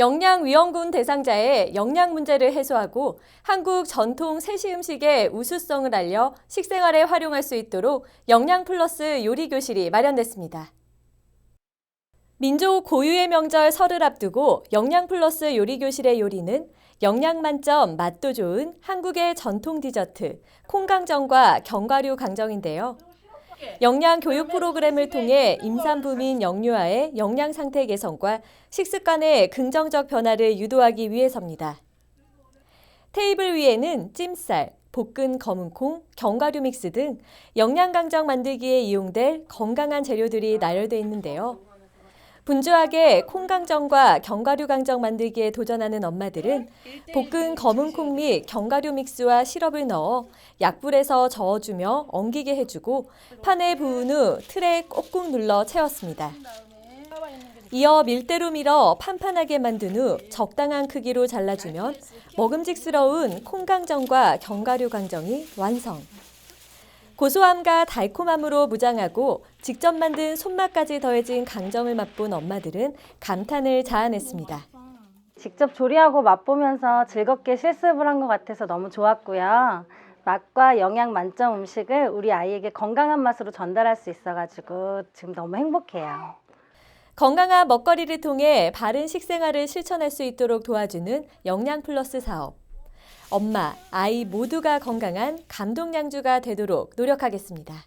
영양위험군 대상자의 영양 문제를 해소하고 한국 전통 세시 음식의 우수성을 알려 식생활에 활용할 수 있도록 영양 플러스 요리 교실이 마련됐습니다. 민족 고유의 명절 설을 앞두고 영양 플러스 요리 교실의 요리는 영양 만점 맛도 좋은 한국의 전통 디저트 콩강정과 견과류 강정인데요. 영양 교육 프로그램을 통해 임산부민 영유아의 영양 상태 개선과 식습관의 긍정적 변화를 유도하기 위해서입니다. 테이블 위에는 찜쌀, 볶은 검은콩, 견과류 믹스 등 영양 강정 만들기에 이용될 건강한 재료들이 나열돼 있는데요. 분주하게 콩강정과 견과류 강정 만들기에 도전하는 엄마들은 볶은 검은 콩 및 견과류 믹스와 시럽을 넣어 약불에서 저어주며 엉기게 해주고 판에 부은 후 틀에 꾹꾹 눌러 채웠습니다. 이어 밀대로 밀어 판판하게 만든 후 적당한 크기로 잘라주면 먹음직스러운 콩강정과 견과류 강정이 완성. 고소함과 달콤함으로 무장하고 직접 만든 손맛까지 더해진 강정을 맛본 엄마들은 감탄을 자아냈습니다. 직접 조리하고 맛보면서 즐겁게 실습을 한 것 같아서 너무 좋았고요. 맛과 영양 만점 음식을 우리 아이에게 건강한 맛으로 전달할 수 있어가지고 지금 너무 행복해요. 건강한 먹거리를 통해 바른 식생활을 실천할 수 있도록 도와주는 영양 플러스 사업. 엄마, 아이 모두가 건강한 감동 양주가 되도록 노력하겠습니다.